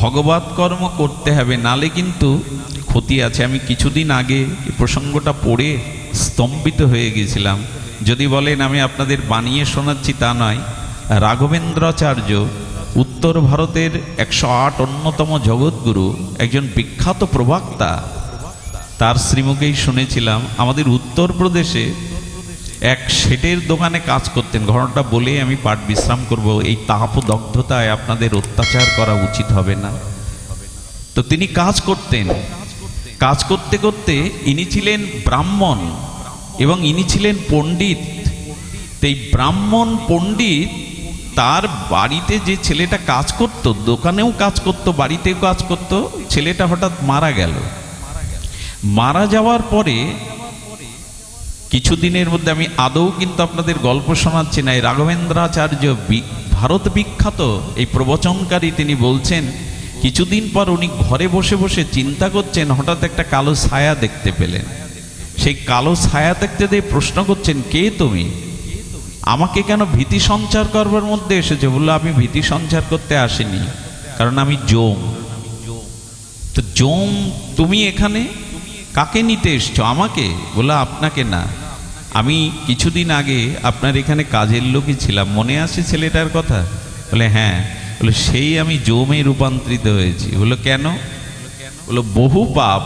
ভগবত কর্ম করতে হবে, নালে কিন্তু ক্ষতি আছে। আমি কিছুদিন আগে প্রসঙ্গটা পড়ে স্তম্ভিত হয়ে গেছিলাম। যদি বলেন, আমি আপনাদের বানিয়ে শোনাচ্ছি তা নয়। রাঘবেন্দ্রাচার্য উত্তর ভারতের একশো আট অন্যতম জগৎগুরু, একজন বিখ্যাত প্রবক্তা। তার শ্রীমুখেই শুনেছিলাম, আমাদের উত্তরপ্রদেশে এক শেটের দোকানে কাজ করতেন। ঘটনাটা বলে আমি পাঠ বিশ্রাম করব। এই তাপদগ্ধতায় আপনাদের অত্যাচার করা উচিত হবে না। তো তিনি কাজ করতেন। কাজ করতে করতে ইনি ছিলেন ব্রাহ্মণ এবং ইনি ছিলেন পণ্ডিত। এই ব্রাহ্মণ পণ্ডিত তার বাড়িতে যে ছেলেটা কাজ করত, দোকানেও কাজ করত, বাড়িতেও কাজ করত, ছেলেটা হঠাৎ মারা গেল। মারা যাওয়ার পরে কিছুদিনের মধ্যে আমি আদৌ কিন্তু আপনাদের গল্প শোনাচ্ছি না। এই রাঘবেন্দ্রাচার্য ভারত বিখ্যাত এই প্রবচনকারী তিনি বলছেন, কিছুদিন পর উনি ঘরে বসে বসে চিন্তা করছেন, হঠাৎ একটা কালো ছায়া দেখতে পেলেন। সেই কালো ছায়া দেখতে দিয়ে প্রশ্ন করছেন, কে তুমি? আমাকে কেন ভীতি সঞ্চার করবার মধ্যে এসেছে? বলল, আমি ভীতি সঞ্চার করতে আসিনি, কারণ আমি জোম তো জোম তুমি এখানে? কাকে নিতে এসছো? আমাকে? বলে আপনাকে না। আমি কিছুদিন আগে আপনার এখানে কাজের লোকই ছিলাম। মনে আছে ছেলেটার কথা? বলে হ্যাঁ। বলে, সেই আমি জমে রূপান্তরিত হয়েছি। বলো, কেন? বলো, বহু পাপ।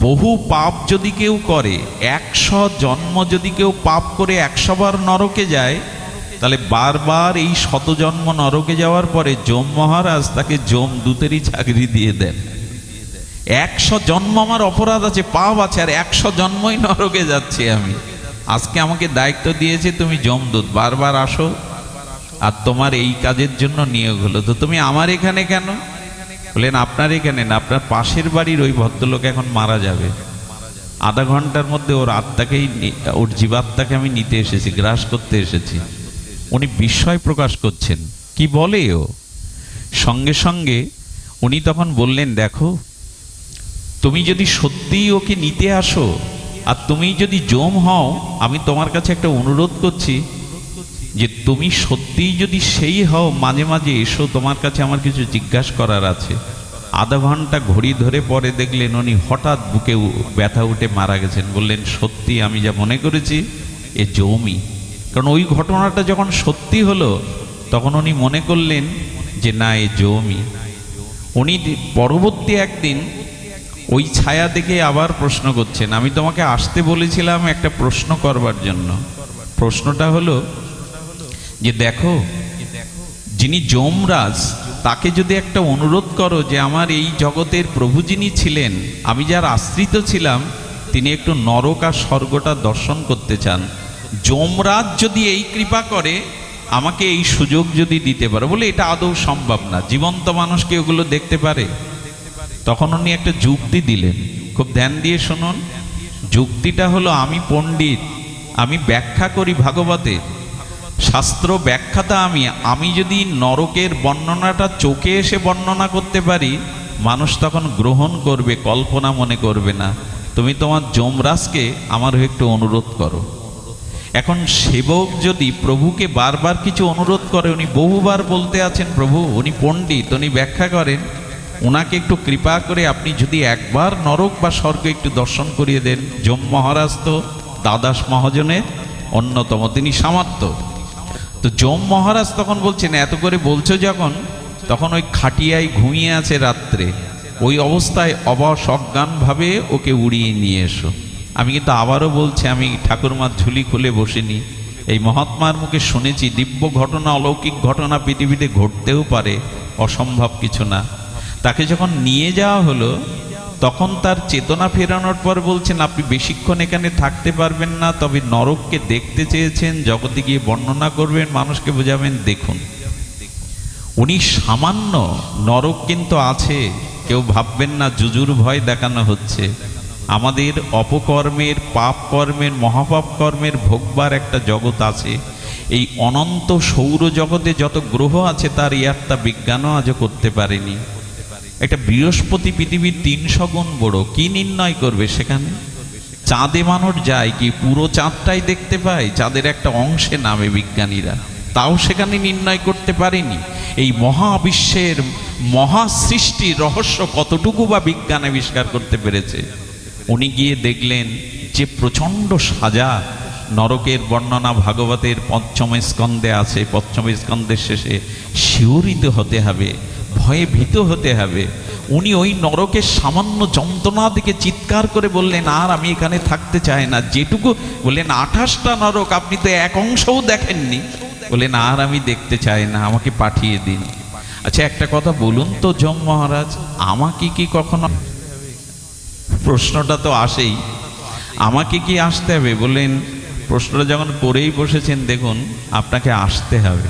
বহু পাপ যদি কেউ করে, একশো জন্ম যদি কেউ পাপ করে একশো বার নরকে যায়, তাহলে বারবার এই শত জন্ম নরকে যাওয়ার পরে জম মহারাজ তাকে জম দূতেরই চাকরি দিয়ে দেন। একশো জন্ম আমার অপরাধ আছে, পাপ আছে, আর একশো জন্মই নরকে যাচ্ছি আমি। আজকে আমাকে দায়িত্ব দিয়েছে, তুমি জমদূত বারবার আসো। আর তোমার এই কাজের জন্য নিয়োগ হলো। তো তুমি আমার এখানে কেন? বললেন আপনার এখানে না, আপনার পাশের বাড়ির ওই ভদ্রলোক এখন মারা যাবে। আধা ঘণ্টার মধ্যে ওর আত্মাকেই ওর জীবাত্মাকে আমি নিতে এসেছি, গ্রাস করতে এসেছি। উনি বিস্ময় প্রকাশ করছেন। কি বলে ও? সঙ্গে সঙ্গে উনি তখন বললেন, দেখো, তুমি যদি সত্যিই ওকে নিতে আসো আর তুমি যদি জম হও, আমি তোমার কাছে একটা অনুরোধ করছি যে তুমি সত্যিই যদি সেই হও, মাঝে মাঝে এসো, তোমার কাছে আমার কিছু জিজ্ঞাসা করার আছে। আধা ঘণ্টা ঘড়ি ধরে পরে দেখলেন উনি হঠাৎ বুকে ব্যথা উঠে মারা গেছেন। বললেন, সত্যি আমি যা মনে করেছি, এ জমি। কারণ ওই ঘটনাটা যখন সত্যি হলো, তখন উনি মনে করলেন যে, না, এ জমি। উনি পরবর্তী একদিন ওই ছায়া দেখে আবার প্রশ্ন করছেন। আমি তোমাকে আসতে বলেছিলাম একটা প্রশ্ন করবার জন্য। প্রশ্নটা হলো যে দেখো, যিনি যমরাজ, তাকে যদি একটা অনুরোধ করো যে আমার এই জগতের প্রভু যিনি ছিলেন, আমি যার আশ্রিত ছিলাম, তিনি একটু নরক আর স্বর্গটা দর্শন করতে চান। যমরাজ যদি এই কৃপা করে, আমাকে এই সুযোগ যদি দিতে পারে, বলে এটা আদৌ সম্ভব না। জীবন্ত মানুষকে ওগুলো দেখতে পারে? তখন উনি একটা যুক্তি দিলেন। খুব ধ্যান দিয়ে শুনুন। যুক্তিটা হলো আমি পণ্ডিত, আমি ব্যাখ্যা করি ভাগবতে। শাস্ত্র ব্যাখ্যাতা আমি আমি যদি নরকের বর্ণনাটা চোখে এসে বর্ণনা করতে পারি, মানুষ তখন গ্রহণ করবে, কল্পনা মনে করবে না। তুমি তোমার যমরাজকে আমার একটু অনুরোধ করো। এখন সেবক যদি প্রভুকে বারবার কিছু অনুরোধ করে, উনি বহুবার বলতে আছেন, প্রভু, উনি পণ্ডিত, উনি ব্যাখ্যা করেন। ওনাকে একটু কৃপা করে আপনি যদি একবার নরক বা স্বর্গ একটু দর্শন করিয়ে দেন, যম মহারাজ তো দাদাস মহাজনের, অন্যতম তিনি সামর্থ্য তো যম মহারাজ তখন বলছেন, এত করে বলছো যখন, তখন ওই খাটিয়ায় ঘুমিয়ে আছে রাত্রে। ওই অবস্থায় অবশ অজ্ঞানভাবে ওকে উড়িয়ে নিয়ে এসো। আমি কিন্তু আবারও বলছি, আমি ঠাকুরমার ঝুলি খুলে বসিনি। এই মহাত্মার মুখে শুনেছি, দিব্য ঘটনা, অলৌকিক ঘটনা পৃথিবীতে ঘটতেও পারে, অসম্ভব কিছু না। তাকে যখন নিয়ে যাওয়া হলো, তখন তার চেতনা ফেরানোর পর বলছেন, আপনি বেশিক্ষণ এখানে থাকতে পারবেন না, তবে নরককে দেখতে চেয়েছেন, জগতে গিয়ে বর্ণনা করবেন, মানুষকে বোঝাবেন, দেখুন। উনি সামান্য নরক কিন্তু আছে, কেউ ভাববেন না জুজুর ভয় দেখানো হচ্ছে। আমাদের অপকর্মের পাপ কর্মের মহাপাপ কর্মের ভোগবার একটা জগৎ আছে। এই অনন্ত সৌর জগতে যত গ্রহ আছে, তার ইয়াত্তা বিজ্ঞানও আজও করতে পারেনি। একটা বৃহস্পতি পৃথিবীর তিনশো গুণ বড়, কি নির্ণয় করবে সেখানে? চাঁদে মানুষ যায় কি পুরো চাঁদটাই দেখতে পায়? চাঁদের একটা অংশে নামে বিজ্ঞানীরা। তাও সেখানে নির্ণয় করতে পারেনি। এই মহাবিশ্বের মহাসৃষ্টির রহস্য কতটুকু বা বিজ্ঞান আবিষ্কার করতে পেরেছে? উনি গিয়ে দেখলেন যে প্রচণ্ড সাজা নরকের বর্ণনা ভাগবতের পঞ্চম স্কন্ধে আছে। পঞ্চম স্কন্ধের শেষে শিহরিত হতে হবে। ভয়ে ভীত হতে হবে। উনি ওই নরকের সামান্য যন্ত্রণা দিকে চিৎকার করে বললেন, আর আমি এখানে থাকতে চাই না, যেটুকু। বললেন, আঠাশটা নরক, আপনি তো এক অংশও দেখেননি। বললেন, আর আমি দেখতে চাই না, আমাকে পাঠিয়ে দিন। আচ্ছা একটা কথা বলুন তো যম মহারাজ, আমাকে কি কখনো প্রশ্নটা তো আসেই। আমাকে কি আসতে হবে? বললেন, প্রশ্নটা যখন করেই বসেছেন, দেখুন, আপনাকে আসতে হবে।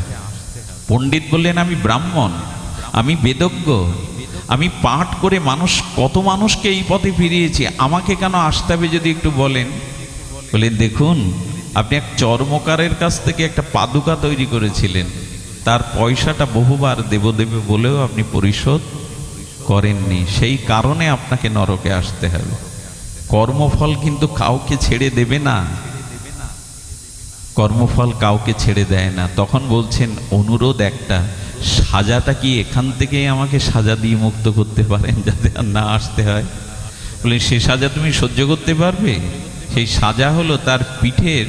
পণ্ডিত বললেন, আমি ব্রাহ্মণ। আমি বেদজ্ঞ। আমি পাঠ করে মানুষ, কত মানুষকে এই পথে ফিরিয়েছি? আমাকে কেন আসতে হবে যদি একটু বলেন? বললেন দেখুন, আপনি এক চর্মকারের কাছ থেকে একটা পাদুকা তৈরি করেছিলেন। তার পয়সাটা বহুবার দেব দেবে বলেও আপনি পরিশোধ করেননি। সেই কারণে আপনাকে নরকে আসতে হবে। কর্মফল কিন্তু কাউকে ছেড়ে দেবে না। কর্মফল কাউকে ছেড়ে দেয় না। তখন বলছেন, অনুরোধ একটা। সাজাটা কি এখান থেকেই আমাকে সাজা দিয়ে মুক্ত করতে পারেন যাতে আর না আসতে হয়? বলে, সে সাজা তুমি সহ্য করতে পারবে? সেই সাজা হলো তার পিঠের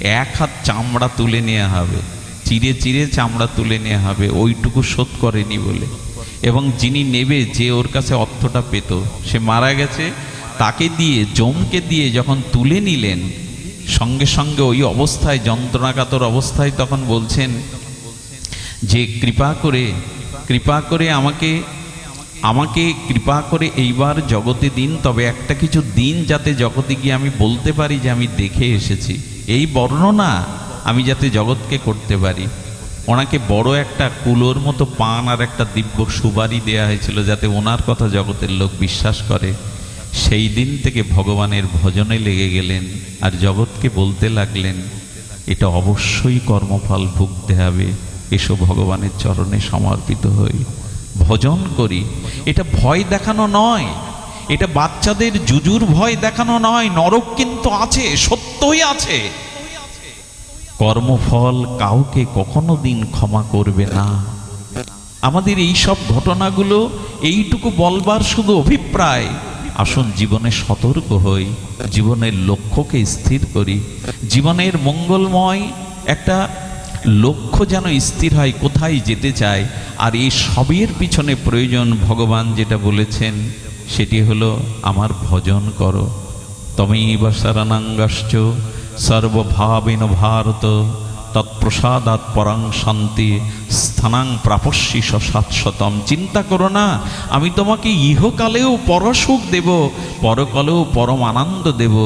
এক হাত চামড়া তুলে নেওয়া হবে। চিরে চিরে চামড়া তুলে নেওয়া হবে। ওইটুকু শোধ করেনি বলে। এবং যিনি নেবে, যে ওর কাছে অর্থটা পেত, সে মারা গেছে। তাকে দিয়ে জমকে দিয়ে যখন তুলে নিলেন, সঙ্গে সঙ্গে ওই অবস্থায় যন্ত্রণাকাতর অবস্থায় তখন বলছেন যে কৃপা করে কৃপা করে আমাকে আমাকে কৃপা করে এইবার জগতে দিন, তবে একটা কিছু দিন যাতে জগতে গিয়ে আমি বলতে পারি যে আমি দেখে এসেছি। এই বর্ণনা আমি যাতে জগৎকে করতে পারি। ওনাকে বড় একটা কুলোর মতো পান আর একটা দিব্য সুবারি দেয়া হয়েছিল যাতে ওনার কথা জগতের লোক বিশ্বাস করে। সেই দিন থেকে ভগবানের ভজনে লেগে গেলেন আর জগৎকে বলতে লাগলেন, এটা অবশ্যই কর্মফল ভুগতে হবে। এসো ভগবানের চরণে সমর্পিত হই। ভজন করি। এটা ভয় দেখানো নয়। এটা বাচ্চাদের জুজুর ভয় দেখানো নয়। নরক কিন্তু আছে, সত্যই আছে। কর্মফল কাউকে কখনো দিন ক্ষমা করবে না। আমাদের এই সব ঘটনাগুলো, এইটুকু বলবার শুধু অভিপ্রায়। আসুন জীবনে সতর্ক হই, জীবনের লক্ষ্যকে স্থির করি। জীবনের মঙ্গলময় একটা লক্ষ্য যেন স্থির হয়, কোথায় যেতে চায়, আর এই সবের পিছনে প্রয়োজন ভগবান যেটা বলেছেন, সেটি হলো, আমার ভজন করো। তমেইব শরণাঙ্গশ্চ সর্বভাবেন ভারত, তৎপ্রসাদাৎ পরাং শান্তি, স্থানাং প্রাপস্যি সাতশতম চিন্তা করো না, আমি তোমাকে ইহকালেও পরসুখ দেব, পরকালেও পরম আনন্দ দেব।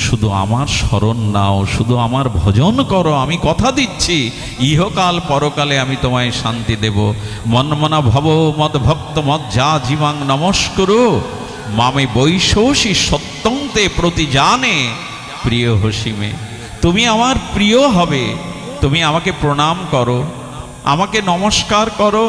শুধু আমার স্মরণ নাও, শুধু আমার ভজন করো, আমি কথা দিচ্ছি। ইহকাল পরকালে আমি তোমায় শান্তি দেব। মনমনা ভব, মদ ভক্ত, মদ যা জীবাং নমস্করো। মামে বৈশোষী সত্যন্তে প্রতি জানে প্রিয় হসিমে, তুমি আমার প্রিয় হবে। তুমি আমাকে প্রণাম করো। আমাকে নমস্কার করো।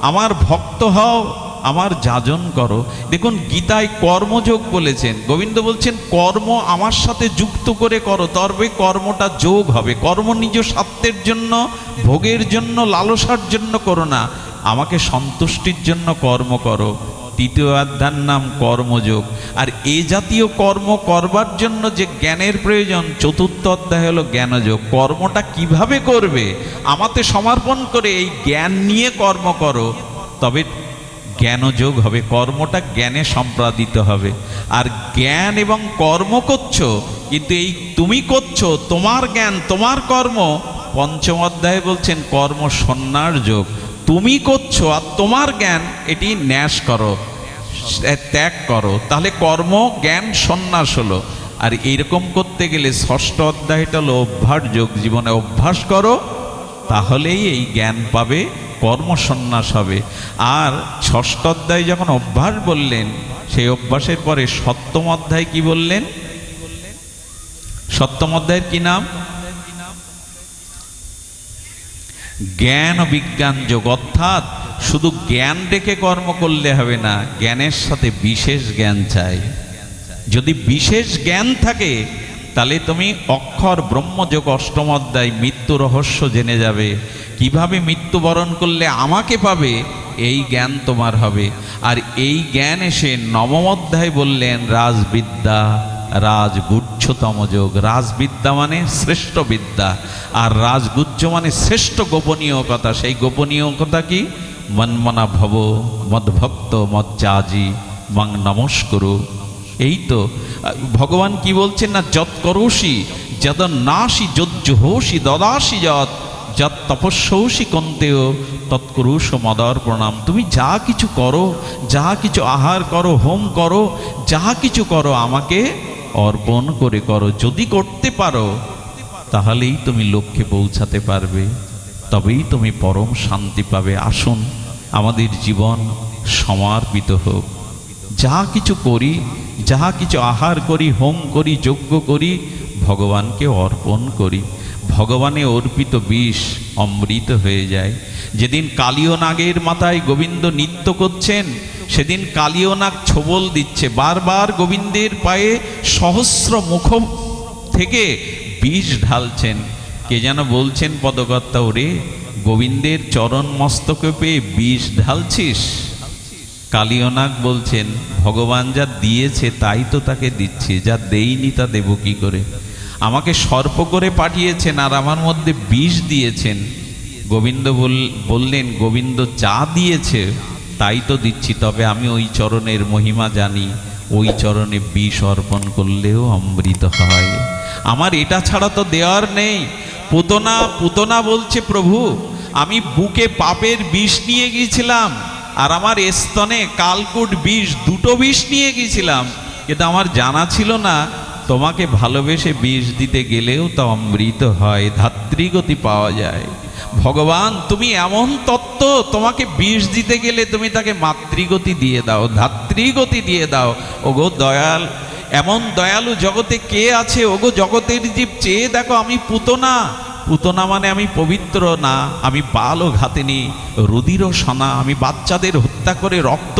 আমার ভক্ত হও। আমার যাজন করো। দেখুন, গীতায় কর্মযোগ বলেছেন। গোবিন্দ বলছেন, কর্ম আমার সাথে যুক্ত করে করো, তবে কর্মটা যোগ হবে। কর্ম নিজ স্বার্থের জন্য, ভোগের জন্য, লালসার জন্য করো না। আমাকে সন্তুষ্টির জন্য কর্ম করো। তৃতীয় অধ্যায়ের নাম কর্মযোগ। আর এ জাতীয় কর্ম করবার জন্য যে জ্ঞানের প্রয়োজন, চতুর্থ অধ্যায় হলো জ্ঞানযোগ। কর্মটা কীভাবে করবে? আমাতে সমর্পণ করে এই জ্ঞান নিয়ে কর্ম করো। তবে জ্ঞানযোগ হবে, কর্মটা জ্ঞানে সম্পাদিত হবে। আর জ্ঞান এবং কর্ম করছ, কিন্তু এই তুমি করছ, তোমার জ্ঞান, তোমার কর্ম, পঞ্চম অধ্যায়ে বলছেন, কর্ম সন্ন্যার যোগ। তুমি করছ আর তোমার জ্ঞান, এটি ন্যাস করো ত্যাগ করো। তাহলে কর্ম, জ্ঞান সন্ন্যাস হলো। আর এরকম করতে গেলে ষষ্ঠ অধ্যায়টা হলো অভ্যাস যোগ। জীবনে অভ্যাস করো, তাহলেই এই জ্ঞান পাবে। কর্ম সন্ন্যাস হবে। আর ষষ্ঠ অধ্যায় যখন অভ্যাস বললেন, সেই অভ্যাসের পরে সপ্তম অধ্যায় কি বললেন? সপ্তম অধ্যায়ের কি নাম? জ্ঞান ও বিজ্ঞান যোগ। অর্থাৎ শুধু জ্ঞান রেখে কর্ম করলে হবে না, জ্ঞানের সাথে বিশেষ জ্ঞান চাই। যদি বিশেষ জ্ঞান থাকে, তাহলে তুমি অক্ষর ব্রহ্মযোগ অষ্টম অধ্যায় মৃত্যু রহস্য জেনে যাবে। কীভাবে মৃত্যুবরণ করলে আমাকে পাবে? এই জ্ঞান তোমার হবে। আর এই জ্ঞান এসে নবম অধ্যায় বললেন, রাজবিদ্যা, রাজগুচ্ছতম যোগ। রাজবিদ্যা মানে শ্রেষ্ঠ বিদ্যা। আর রাজগুচ্ছ মানে শ্রেষ্ঠ গোপনীয় কথা। সেই গোপনীয় কথা কি? মনমনা ভব, মদভক্ত, মজ্জাজি, মাং নমস্করু। এই তো, ভগবান কি বলছেন? না, যৎ করোসি যদ নাসি যজ্জুহসি দদাসি যৎ যৎ তপস্যৌসি কন্তেয় তৎকুরুষ মদর প্রণাম। তুমি যা কিছু করো, যা কিছু আহার করো, হোম করো, যা কিছু করো আমাকে অর্পণ করে করো। যদি করতে পারো, তাহলেই তুমি লক্ষ্যে পৌঁছাতে পারবে। তবেই তুমি পরম শান্তি পাবে। আসুন, আমাদের জীবন সমর্পিত হোক। যা কিছু করি, যা কিছু আহার করি, হোম করি, যজ্ঞ করি, ভগবানকে অর্পণ করি। ভগবানে অর্পিত বিষ অমৃত হয়ে যায়। যেদিন কালীয় নাগের মাথায় গোবিন্দ নৃত্য করছেন, সেদিন কালীয় নাগ ছোবল দিচ্ছে। বারবার গোবিন্দের পায়ে সহস্র মুখ থেকে বিষ ঢালছেন। কে যেন বলছেন পদকর্তা, ওরে, গোবিন্দের চরণ মস্তকে পেয়ে বিষ ঢালছিস? কালিয়নাগ বলছেন, ভগবান যা দিয়েছে তাই তো তাকে দিচ্ছে, যা দেইনি তা দেব কি করে? আমাকে সর্প করে পাঠিয়েছেন আর আমার মধ্যে বিষ দিয়েছেন। গোবিন্দ বললেন, গোবিন্দ যা দিয়েছে, তাই তো দিচ্ছি, তবে আমি ওই চরণের মহিমা জানি। ওই চরণে বিষ অর্পণ করলেও অমৃত হয়। আমার এটা ছাড়া তো দেওয়ার নেই। পুতনা পুতনা বলছে, প্রভু, আমি বুকে পাপের বিষ নিয়ে গিয়েছিলাম, আর আমার স্তনে কালকুট বিষ, দুটো বিষ নিয়ে গিয়েছিলাম। কিন্তু আমার জানা ছিল না তোমাকে ভালোবেসে বিষ দিতে গেলেও তা অমৃত হয় ধাত্রীগতি পাওয়া যায়। ভগবান, তুমি এমন তত্ত্ব, তোমাকে বিষ দিতে গেলে তুমি তাকে মাতৃগতি দিয়ে দাও ধাত্রীগতি দিয়ে দাও। ওগো দয়াল, এমন দয়ালু জগতে কে আছে? ওগো জগতের জীব, চেয়ে দেখো আমি পুতনা। পুতনা মানে আমি পবিত্র না, আমি বালও ঘাতিনি রুদিরও সনা, আমি বাচ্চাদের হত্যা করে রক্ত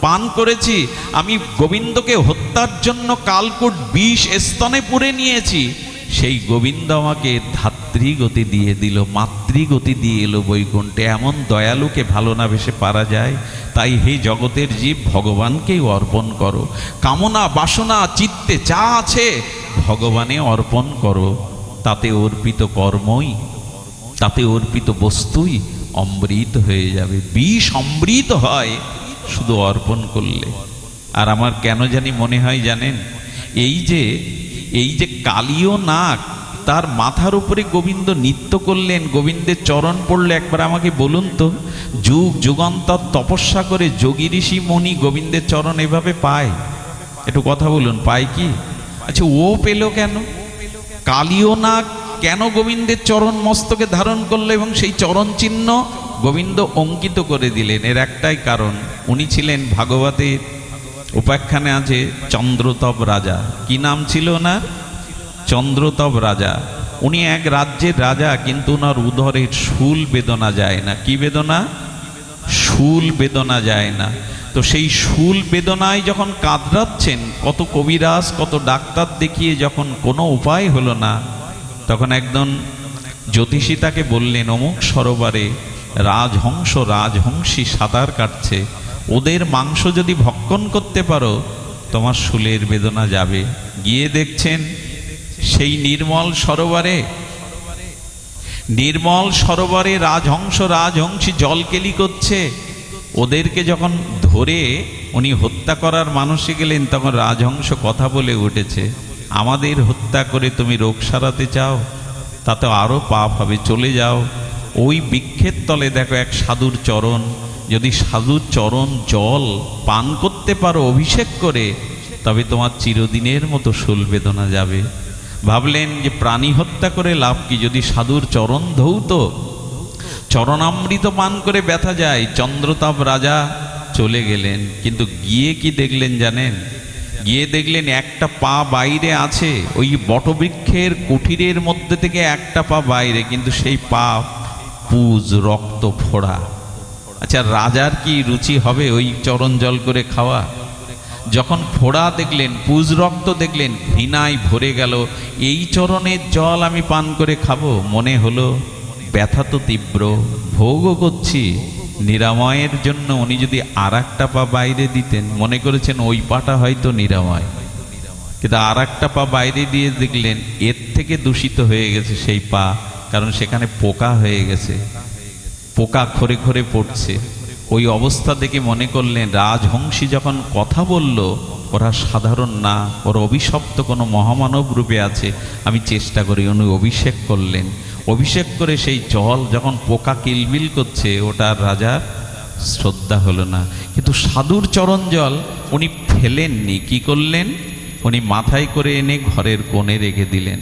পান করেছি, আমি গোবিন্দকে হত্যার জন্য কালকুট বিষ স্তনে পুরে নিয়েছি। সেই গোবিন্দ আমাকে ধাত্রীগতি দিয়ে দিল, মাতৃগতি দিয়ে এলো বৈকুণ্ঠে। এমন দয়ালুকে ভালো না বেশে পারা যায়। তাই হে জগতের জীব, ভগবানকেই অর্পণ করো। কামনা, বাসনা, চিত্তে যা আছে, ভগবানে অর্পণ করো। তাতে অর্পিত কর্মই, তাতে অর্পিত বস্তুই অমৃত হয়ে যাবে। বিষ অমৃত হয়। শুধু অর্পণ করলে। আর আমার কেন জানি মনে হয় জানেন, এই যে এই যে কালীয় নাক তার মাথার উপরে গোবিন্দ নৃত্য করলেন, গোবিন্দের চরণ পড়লে একবার আমাকে বলুন তো, যুগ যুগান্তর তপস্যা করে যোগী ঋষি মণি গোবিন্দের চরণ এভাবে পায়? একটু কথা বলুন, পায় কি? আচ্ছা ও পেল কেন? কালীয় নাক কেন গোবিন্দের চরণ মস্তকে ধারণ করল এবং সেই চরণ চিহ্ন গোবিন্দ অঙ্কিত করে দিলেন? এর একটাই কারণ উনি ছিলেন ভাগবতের উপাখ্যানে আছে চন্দ্রতপ রাজা। কি নাম ছিল না চন্দ্রতপ রাজা। উনি এক রাজ্যের রাজা, কিন্তু ওনার উদরের শুল বেদনা যায় না। কি বেদনা? শুল বেদনা যায় না। তো সেই শুল বেদনায় যখন কাতরাচ্ছেন, কত কবিরাজ, কত ডাক্তার দেখিয়ে যখন কোনো উপায় হলো না, তখন একজন জ্যোতিষী তাকে বললেন, অমুক সরোবরে রাজহংস রাজহংসী সাঁতার কাটছে। ওদের মাংস যদি ভক্ষণ করতে পারো, তোমার শুলের বেদনা যাবে। গিয়ে দেখছেন, সেই নির্মল সরোবরে নির্মল সরোবরে রাজহংস রাজহংসী জলকেলি করছে। ওদেরকে যখন ধরে উনি হত্যা করার মানুষে গেলেন, তখন রাজহংস কথা বলে উঠেছে, আমাদের হত্যা করে তুমি রোগ সারাতে চাও, তাতে আরও পাপ হবে, চলে যাও। ওই বৃক্ষের তলে দেখো এক সাধুর চরণ যদি সাধুর চরণ জল পান করতে পারো অভিষেক করে, তবে তোমার চিরদিনের মতো শুল বেদনা যাবে। ভাবলেন যে প্রাণী হত্যা করে লাভ কি? যদি সাধুর চরণ ধৌত, চরণামৃত পান করে ব্যথা যায়, চন্দ্রতাপ রাজা চলে গেলেন। কিন্তু গিয়ে কি দেখলেন জানেন? গিয়ে দেখলেন একটা পা বাইরে আছে, ওই বটবৃক্ষের কুঠিরের মধ্যে থেকে একটা পা বাইরে, কিন্তু সেই পা, পুজ, রক্ত, ফোড়া। আচ্ছা রাজার কি রুচি হবে ওই চরণ জল করে খাওয়া? যখন ফোড়া দেখলেন, পুজ রক্ত দেখলেন, ঘৃণায় ভরে গেল, এই চরণের জল আমি পান করে খাব। মনে হলো, ব্যথা তো তীব্র। ভোগও করছি। নিরাময়ের জন্য উনি যদি আর একটা পা বাইরে দিতেন, মনে করেছেন ওই পাটা হয়তো নিরাময়। কিন্তু আর একটা পা বাইরে দিয়ে দেখলেন, এর থেকে দূষিত হয়ে গেছে সেই পা, কারণ সেখানে পোকা হয়ে গেছে। পোকা খরে খরে পড়ছে। ওই অবস্থা দেখে মনে করলেন, রাজহংসী যখন কথা বলল, ওরা সাধারণ না, ওর অভিশপ্ত কোনো মহামানব রূপে আছে। আমি চেষ্টা করি, উনি অভিষেক করলেন। অভিষেক করে সেই জল যখন পোকা কিলবিল করছে, ওটার রাজার শ্রদ্ধা হলো না। কিন্তু সাধুর চরণ জল উনি ফেলেননি, কি করলেন? উনি মাথায় করে এনে ঘরের কোণে রেখে দিলেন।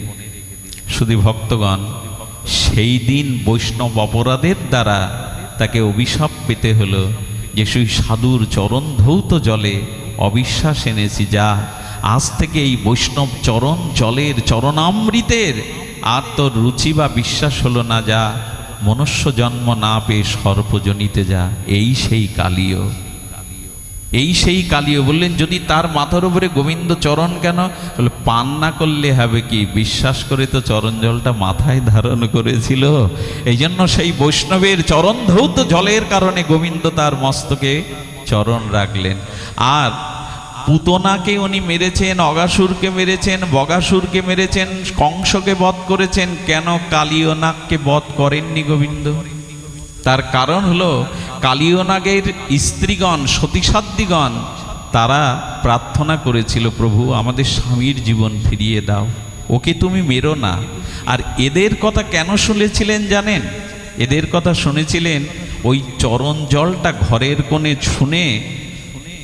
শুধু ভক্তগণ সেই দিন বৈষ্ণব অপরাধের দ্বারা তাকে অভিশাপ পেতে হলো। যে সেই সাধুর চরণ ধৌত জলে অবিশ্বাস এনেছি যা আজ থেকে এই বৈষ্ণব চরণ জলের চরণামৃতের আর তোর রুচি বা বিশ্বাস হলো না যা মনুষ্য জন্ম না পেয়ে সর্পজনিতে যা। এই সেই কালীয় এই সেই কালীয় বললেন, যদি তার মাথার উপরে গোবিন্দ চরণ কেন? বলে, পান না করলে হবে কি? বিশ্বাস করে তো চরণ জলটা মাথায় ধারণ করেছিল। এই জন্য সেই বৈষ্ণবের চরণ ধৌত জলের কারণে গোবিন্দ তার মস্তকে চরণ রাখলেন। আর পুতনাকে উনি মেরেছেন, অগাসুরকে মেরেছেন, বগাসুরকে মেরেছেন, কংসকে বধ করেছেন। কেন কালীয়নাগকে বধ করেননি গোবিন্দ? তার কারণ হলো কালীয়নাগের স্ত্রীগণ, সতীসাধ্যিগণ, তারা প্রার্থনা করেছিল, প্রভু, আমাদের স্বামীর জীবন ফিরিয়ে দাও। ওকে তুমি মেরো না। আর এদের কথা কেন শুনেছিলেন জানেন? এদের কথা শুনেছিলেন, ওই চরণ জলটা ঘরের কোণে শুনে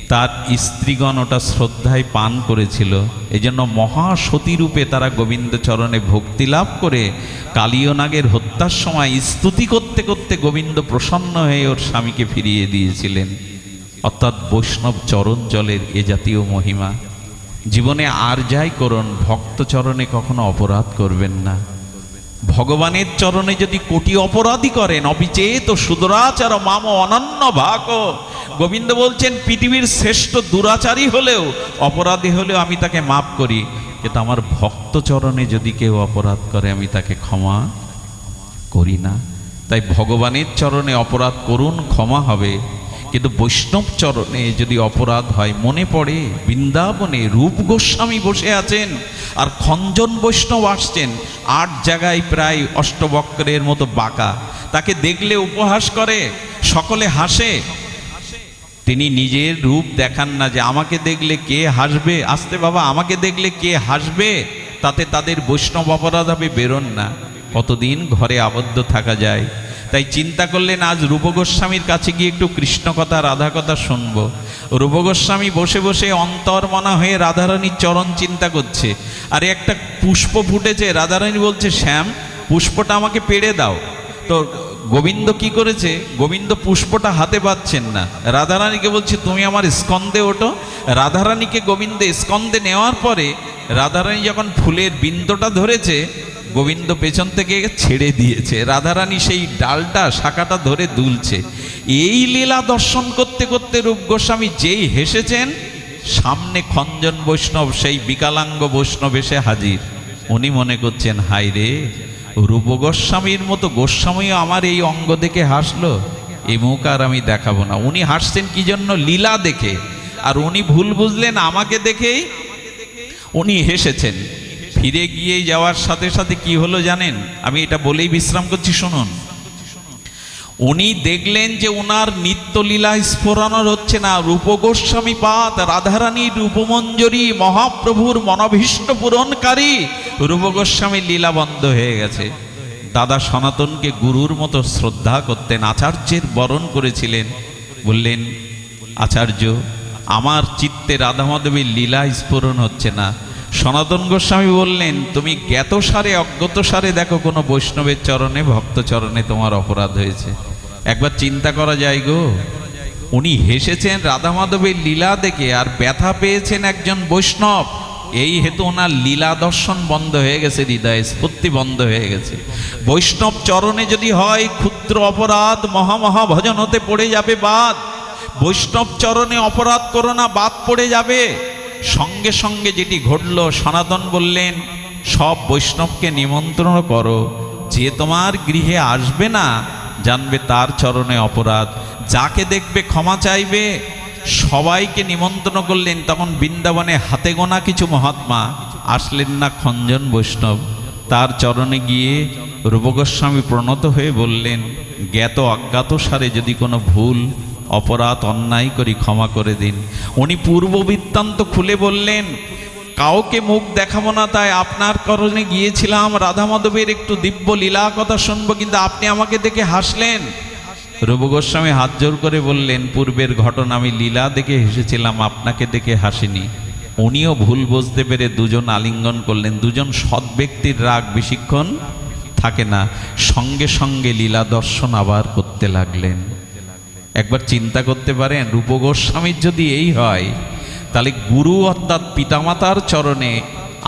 তার স্ত্রীগণ ওটা শ্রদ্ধায় পান করেছিল। এই জন্য মহাসতীরূপে তারা গোবিন্দচরণে ভক্তি লাভ করে কালীয়নাগের হত্যার সময় স্তুতি করতে করতে গোবিন্দ প্রসন্ন হয়ে ওর স্বামীকে ফিরিয়ে দিয়েছিলেন। অর্থাৎ বৈষ্ণব চরণ জলের এ জাতীয় মহিমা। জীবনে আর যাই করুন ভক্তচরণে কখনো অপরাধ করবেন না। ভগবানের চরণে যদি কোটি অপরাধী করেন, অবিচেত সুদরাচার মাম অনন্য ভাগ। গোবিন্দ বলছেন, পৃথিবীর শ্রেষ্ঠ দুরাচারী হলেও, অপরাধী হলেও আমি তাকে মাফ করি। কিন্তু আমার ভক্ত চরণে যদি কেউ অপরাধ করে, আমি তাকে ক্ষমা করি না। তাই ভগবানের চরণে অপরাধ করুন, ক্ষমা হবে। কিন্তু বৈষ্ণব চরণে যদি অপরাধ হয়, মনে পড়ে বৃন্দাবনে রূপ গোস্বামী বসে আছেন আর খঞ্জন বৈষ্ণব আসছেন। আট জায়গায় প্রায় অষ্টবক্রের মতো বাঁকা। তাকে দেখলে উপহাস করে, সকলে হাসে। তিনি নিজের রূপ দেখান না যে আমাকে দেখলে কে হাসবে, আসতে বাবা, আমাকে দেখলে কে হাসবে? তাতে তাদের বৈষ্ণব অপরাধ হবে বেরোন না। কতদিন ঘরে আবদ্ধ থাকা যায়? তাই চিন্তা করলেন আজ রূপ গোস্বামীর কাছে গিয়ে একটু কৃষ্ণ কথা রাধা কথা শুনব। রূপ গোস্বামী বসে বসে অন্তর্মনা হয়ে রাধারানীর চরণ চিন্তা করছে। আর একটা পুষ্প ফুটেছে, রাধারানী বলছে, শ্যাম, পুষ্পটা আমাকে পেড়ে দাও। তো গোবিন্দ কি করেছে? গোবিন্দ পুষ্পটা হাতে পাচ্ছেন না। রাধারানীকে বলছে, তুমি আমার স্কন্দে ওঠো। রাধারানীকে গোবিন্দে স্কন্দে নেওয়ার পরে রাধারানী যখন ফুলের বিন্দুটা ধরেছে গোবিন্দ পেছন থেকে ছেড়ে দিয়েছে। রাধারানী সেই ডালটা, শাখাটা ধরে দুলছে। এই লীলা দর্শন করতে করতে রূপ গোস্বামী যেই হেসেছেন, সামনে খঞ্জন বৈষ্ণব, সেই বিকালাঙ্গ বৈষ্ণব এসে হাজির। উনি মনে করছেন হাই রে, রূপ গোস্বামীর মতো গোস্বামীও আমার এই অঙ্গ দেখে হাসলো? এই মুখ আর আমি দেখাবো না। উনি হাসছেন কি জন্য? লীলা দেখে। আর উনি ভুল বুঝলেন আমাকে দেখেই। উনি হেসেছেন ফিরে গিয়ে যাওয়ার সাথে সাথে কি হলো জানেন? আমি এটা বলেই বিশ্রাম করছি, শুনুন। উনি দেখলেন যে ওনার নিত্যলীলা স্ফোরানোর হচ্ছে না। রূপ গোস্বামী পাত, রাধারানী রূপমঞ্জরি, মহাপ্রভুর মনভীষ্ট পূরণকারী, রূপ গোস্বামী লীলা বন্ধ হয়ে গেছে। দাদা সনাতনকে গুরুর মতো শ্রদ্ধা করতেন, আচার্যের বরণ করেছিলেন। বললেন, আচার্য, আমার চিত্তে রাধা মাধবীর লীলা স্ফোরণ হচ্ছে না। সনাতন গোস্বামী বললেন, তুমি জ্ঞাত সারে, অজ্ঞত সারে, দেখো কোনো বৈষ্ণবের চরণে, ভক্ত চরণে তোমার অপরাধ হয়েছে। একবার চিন্তা করা যায় গো। উনি হেসেছেন রাধা মাধবের লীলা দেখে আর ব্যথা পেয়েছেন একজন বৈষ্ণব। এই হেতু ওনার লীলা দর্শন বন্ধ হয়ে গেছে, হৃদয়ে স্ফূর্তি বন্ধ হয়ে গেছে। বৈষ্ণব চরণে যদি হয়, ক্ষুদ্র অপরাধ মহামহা ভজন হতে পড়ে যাবে বাদ। বৈষ্ণব চরণে অপরাধ করো না, বাদ পড়ে যাবে। সঙ্গে সঙ্গে যেটি ঘটল, সনাতন বললেন, সব বৈষ্ণবকে নিমন্ত্রণ করো, যে তোমার গৃহে আসবে না, জানবে তার চরণে অপরাধ। যাকে দেখবে ক্ষমা চাইবে, সবাইকে নিমন্ত্রণ করলেন, তখন বৃন্দাবনে হাতে গোনা কিছু মহাত্মা আসলেন না খঞ্জন বৈষ্ণব। তার চরণে গিয়ে রূপগোস্বামী প্রণত হয়ে বললেন, জ্ঞাত অজ্ঞাত সারে যদি কোনো ভুল অপরাধ অন্যায় করি, ক্ষমা করে দিন। উনি পূর্ব বৃত্তান্ত খুলে বললেন, কাউকে মুখ দেখাবো না, তাই আপনার কারণে গিয়েছিলাম। রাধা মাধবের একটু দিব্য লীলা কথা শুনব, কিন্তু আপনি আমাকে দেখে হাসলেন। রবু গোস্বামী হাত জোর করে বললেন, পূর্বের ঘটনা আমি লীলা দেখে হেসেছিলাম, আপনাকে দেখে হাসিনি। উনিও ভুল বুঝতে পেরে দুজন আলিঙ্গন করলেন। দুজন সৎ ব্যক্তির রাগ বেশিক্ষণ থাকে না। সঙ্গে সঙ্গে লীলা দর্শন আবার করতে লাগলেন। একবার চিন্তা করতে পারেন, রূপ গোস্বামীর যদি এই হয়, তাহলে গুরু অর্থাৎ পিতামাতার চরণে,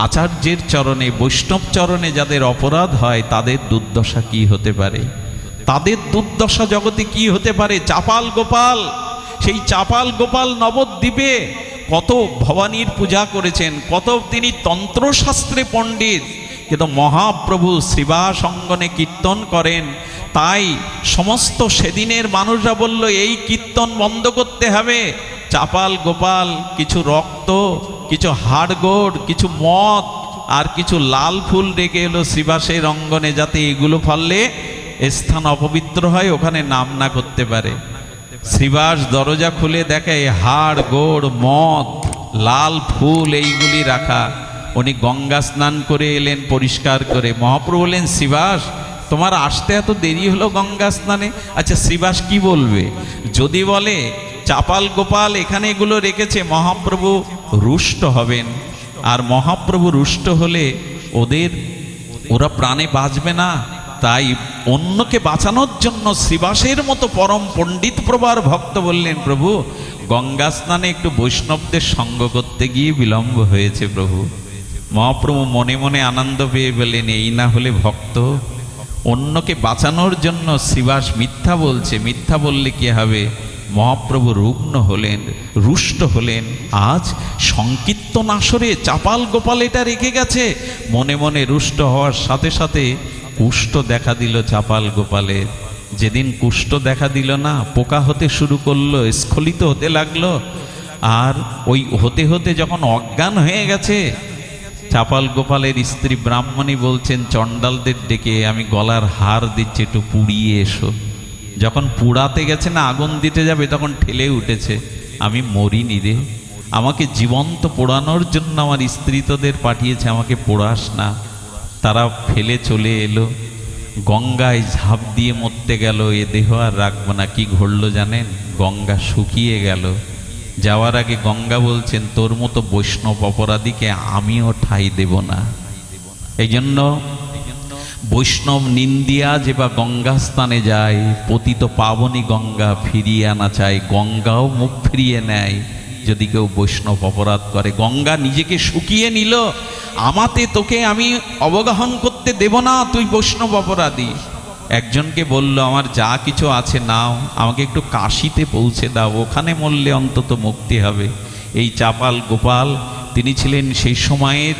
আচার্যের চরণে, বৈষ্ণব চরণে যাদের অপরাধ হয়, তাদের দুর্দশা কি হতে পারে? তাদের দুর্দশা জগতে কি হতে পারে? চাপাল গোপাল, সেই চাপাল গোপাল নবদ্বীপে কত ভবানীর পূজা করেছেন, কত তিনি তন্ত্রশাস্ত্রে পণ্ডিত কিন্তু মহাপ্রভু শ্রীবাস অঙ্গনে কীর্তন করেন, তাই সমস্ত সেদিনের মানুষরা বলল, এই কীর্তন বন্ধ করতে হবে। চাপাল, গোপাল, কিছু রক্ত, কিছু হাড়গোড়, কিছু মদ, আর কিছু লাল ফুল রেখে এলো শ্রীবাসের অঙ্গনে যাতে এগুলো ফললে স্থান অপবিত্র হয়, ওখানে নাম না করতে পারে। শ্রীবাস দরজা খুলে দেখে হাড় গোড় মদ, লাল ফুল এইগুলি রাখা। উনি গঙ্গা স্নান করে এলেন, পরিষ্কার করে। মহাপ্রভু বললেন শ্রীবাস তোমার আসতে এত দেরি হলো গঙ্গা স্নানে? আচ্ছা শ্রীবাস কি বলবে? যদি বলে, চাপাল গোপাল এখানে এগুলো রেখেছে, মহাপ্রভু রুষ্ট হবেন। আর মহাপ্রভু রুষ্ট হলে ওদের, ওরা প্রাণে বাঁচবে না। তাই অন্যকে বাঁচানোর জন্য শ্রীবাসের মতো পরম পণ্ডিত প্রবার ভক্ত বললেন, প্রভু, গঙ্গা স্নানে একটু বৈষ্ণবদের সঙ্গ করতে গিয়ে বিলম্ব হয়েছে প্রভু। মহাপ্রভু মনে মনে আনন্দ পেয়ে বলেন এই না হলে ভক্ত, অন্যকে বাঁচানোর জন্য শ্রীবাস মিথ্যা বলছে। মিথ্যা বললে কি হবে? মহাপ্রভু রুগ্ন হলেন, রুষ্ট হলেন। আজ সংকীর্তন আসরে চাপাল গোপাল এটা রেখে গেছে। মনে মনে রুষ্ট হওয়ার সাথে সাথে কুষ্ঠ দেখা দিল চাপাল গোপালের। যেদিন কুষ্ঠ দেখা দিল না, পোকা হতে শুরু করল, স্খলিত হতে লাগল। আর ওই হতে হতে যখন অজ্ঞান হয়ে গেছে চাপাল গোপালের স্ত্রী ব্রাহ্মণী বলছেন, চণ্ডালদের ডেকে আমি গলার হার দিচ্ছি, একটু পুড়িয়ে এসো। যখন পুড়াতে গেছে না, আগুন দিতে যাবে, তখন ঠেলে উঠেছে, আমি মরিনি রে। আমাকে জীবন্ত পোড়ানোর জন্য আমার স্ত্রী তোদের পাঠিয়েছে, আমাকে পোড়াস না। তারা ফেলে চলে এলো। গঙ্গায় ঝাঁপ দিয়ে মরতে গেল, এ দেহ আর রাখব না, কি ঘটলো জানেন? গঙ্গা শুকিয়ে গেল। যাওয়ার আগে গঙ্গা বলছেন, তোর মতো বৈষ্ণব অপরাধীকে আমিও ঠাই দেব না। এই জন্য বৈষ্ণব নিন্দিয়া যে বা গঙ্গা স্থানে যায়, পতিত পাবনী গঙ্গা ফিরিয়ে আনা চায়, গঙ্গাও মুখ ফিরিয়ে নেয় যদি কেউ বৈষ্ণব অপরাধ করে। গঙ্গা নিজেকে শুকিয়ে নিল, আমাতে তোকে আমি অবগাহন করতে দেব না, তুই বৈষ্ণব অপরাধী। একজনকে বলল, আমার যা কিছু আছে নাও, আমাকে একটু কাশিতে পৌঁছে দাও, ওখানে মরলে অন্তত মুক্তি হবে। এই চাপাল গোপাল, তিনি ছিলেন সেই সময়ের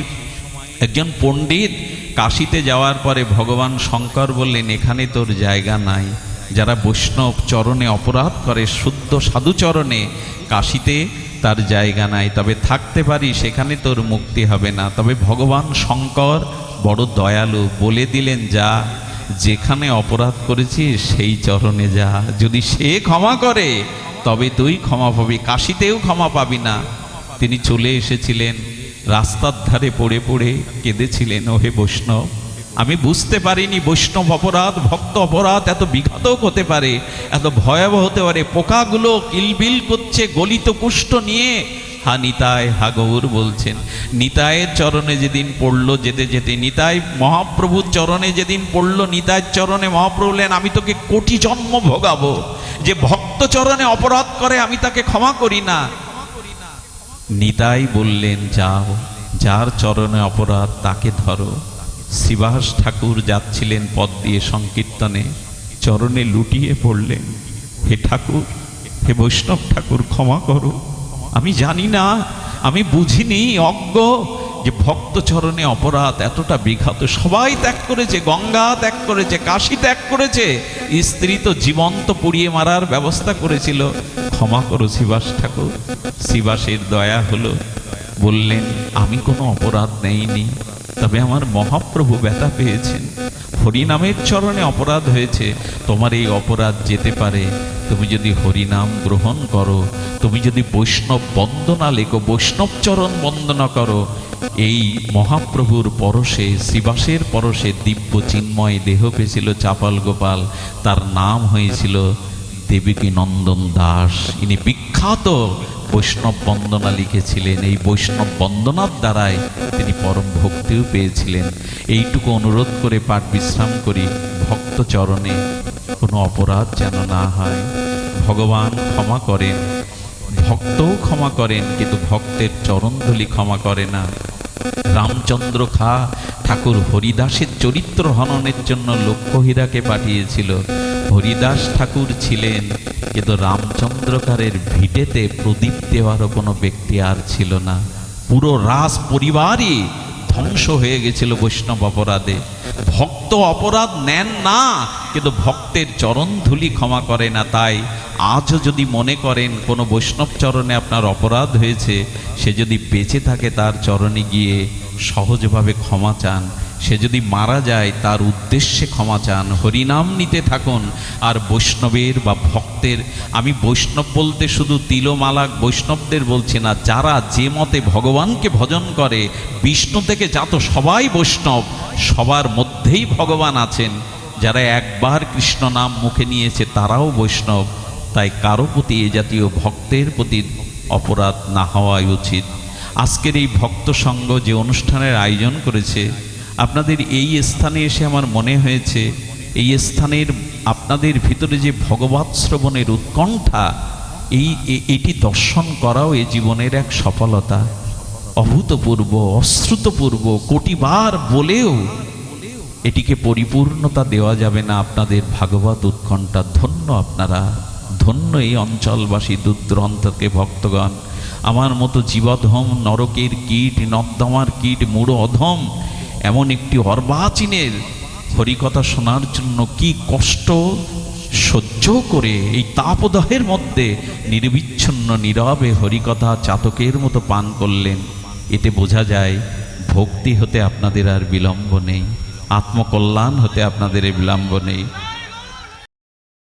একজন পণ্ডিত। কাশিতে যাওয়ার পরে ভগবান শঙ্কর বললেন, এখানে তোর জায়গা নাই। যারা বৈষ্ণব চরণে অপরাধ করে, শুদ্ধ সাধুচরণে কাশিতে তার জায়গা নাই। তবে থাকতে পারি, সেখানে তোর মুক্তি হবে না। তবে ভগবান শঙ্কর বড় দয়ালু, বলে দিলেন, যা যেখানে অপরাধ করেছিস সেই চরণে যা। যদি সে ক্ষমা করে, তবে তুই ক্ষমা পাবি, কাশিতেও ক্ষমা পাবি না। তিনি চলে এসেছিলেন, রাস্তার ধারে পড়ে পড়ে কেঁদেছিলেন, ওহে বৈষ্ণব, আমি বুঝতে পারিনি বৈষ্ণব অপরাধ, ভক্ত অপরাধ এত বিঘাতক হতে পারে, এত ভয়াবহ হতে পারে। পোকাগুলো কিলবিল করছে, গলিত কুষ্ঠ নিয়ে হা নিতাই হা গৌর বলছেন। নিতায়ের চরণে যেদিন পড়ল যেতে যেতে, নিতাই মহাপ্রভুর চরণে যেদিন পড়ল নিতায়ের চরণে মহাপ্রভু বললেন, আমি তোকে কোটি জন্ম ভোগাবো। যে ভক্ত চরণে অপরাধ করে, আমি তাকে ক্ষমা করি না। নিতাই বললেন, যাও, যার চরণে অপরাধ, তাকে ধরো। শিবাস ঠাকুর যাচ্ছিলেন পদ দিয়ে সংকীর্তনে, চরণে লুটিয়ে পড়লেন, হে ঠাকুর, হে বৈষ্ণব ঠাকুর, ক্ষমা করো। আমি জানি না, আমি বুঝিনি, অজ্ঞ। যে ভক্ত চরণে অপরাধ এতটা বিঘাত, সবাই ত্যাগ করেছে, গঙ্গা ত্যাগ করেছে, কাশি ত্যাগ করেছে। স্ত্রী তো জীবন্ত পুড়িয়ে মারার ব্যবস্থা করেছিল। ক্ষমা করো শিবাস ঠাকুর, শিবাসের দয়া হলো। বললেন, আমি কোনো অপরাধ নেইনি, তবে আমার মহাপ্রভু ব্যথা পেয়েছেন। হরিনামের চরণে অপরাধ হয়েছে, তোমার এই অপরাধ যেতে পারে তুমি যদি হরিনাম গ্রহণ করো, তুমি যদি বৈষ্ণব বন্দনা লেখো, বৈষ্ণব চরণ বন্দনা করো, এই মহাপ্রভুর পরশে, শিবাসের পরশে দিব্য চিন্ময় দেহ পেয়েছিল চাপাল গোপাল। তার নাম হয়েছিল দেবকী নন্দন দাস। ইনি বিখ্যাত বৈষ্ণব বন্দনা লিখেছিলেন। এই বৈষ্ণব বন্দনার দ্বারাই তিনি পরম ভক্তিও পেয়েছিলেন। এইটুকু অনুরোধ করে পাঠ বিশ্রাম করি। ভক্ত চরণে কোনো অপরাধ যেন না হয়। ভগবান ক্ষমা করেন। ভক্তও ক্ষমা করেন, কিন্তু ভক্তের চরণধুলি ক্ষমা করে না। রামচন্দ্র খা ঠাকুর হরিদাসের চরিত্র হননের জন্য লক্ষ্যহীরাকে পাঠিয়েছিল। হরিদাস ঠাকুর ছিলেন, কিন্তু রামচন্দ্রকারের ভিটেতে প্রদীপ দেওয়ারও কোনো ব্যক্তি আর ছিল না। পুরো রাস পরিবারই ধ্বংস হয়ে গেছিল বৈষ্ণব অপরাধে। ভক্ত অপরাধ নেন না, কিন্তু ভক্তের চরণ ধুলি ক্ষমা করে না তাই। আজও যদি মনে করেন কোনো বৈষ্ণব চরণে আপনার অপরাধ হয়েছে, সে যদি বেঁচে থাকে তার চরণে গিয়ে সহজভাবে ক্ষমা চান সে যদি মারা যায়, তার উদ্দেশ্যে ক্ষমা চান, হরিনাম নিতে থাকুন। আর বৈষ্ণবের বা ভক্তের, আমি বৈষ্ণব বলতে শুধু তিলমালাক বৈষ্ণবদের বলছি না, যারা যে মতে ভগবানকে ভজন করে, বিষ্ণু থেকে যাত সবাই বৈষ্ণব, সবার মধ্যেই ভগবান আছেন। যারা একবার কৃষ্ণ নাম মুখে নিয়েছে, তারাও বৈষ্ণব। তাই কারও প্রতি এ জাতীয় ভক্তের প্রতি অপরাধ না হওয়াই উচিত। আজকের এই ভক্ত সঙ্গ যে অনুষ্ঠানের আয়োজন করেছে আপনাদের এই স্থানে এসে আমার মনে হয়েছে, এই স্থানের আপনাদের ভিতরে যে ভগবৎ শ্রবণের উৎকণ্ঠা, এই এটি দর্শন করাও এ জীবনের এক সফলতা। অভূতপূর্ব, অশ্রুতপূর্ব, কোটিবার বলেও এটিকে পরিপূর্ণতা দেওয়া যাবে না আপনাদের ভাগবত উৎকণ্ঠা। ধন্য আপনারা, ধন্য এই অঞ্চলবাসী, দূরদূরান্তকে ভক্তগণ। আমার মতো জীবধম নরকের কীট, নর্দমার কীট মূঢ় অধম এমন একটি অর্বাচীনের হরিকথা শোনার জন্য কি কষ্ট সহ্য করে এই তাপদাহের মধ্যে নির্বিচ্ছন্ন নীরবে হরিকথা চাতকের মতো পান করলেন। এতে বোঝা যায়, ভক্তি হতে আপনাদের আর বিলম্ব নেই, আত্মকল্যাণ হতে আপনাদের বিলম্ব নেই।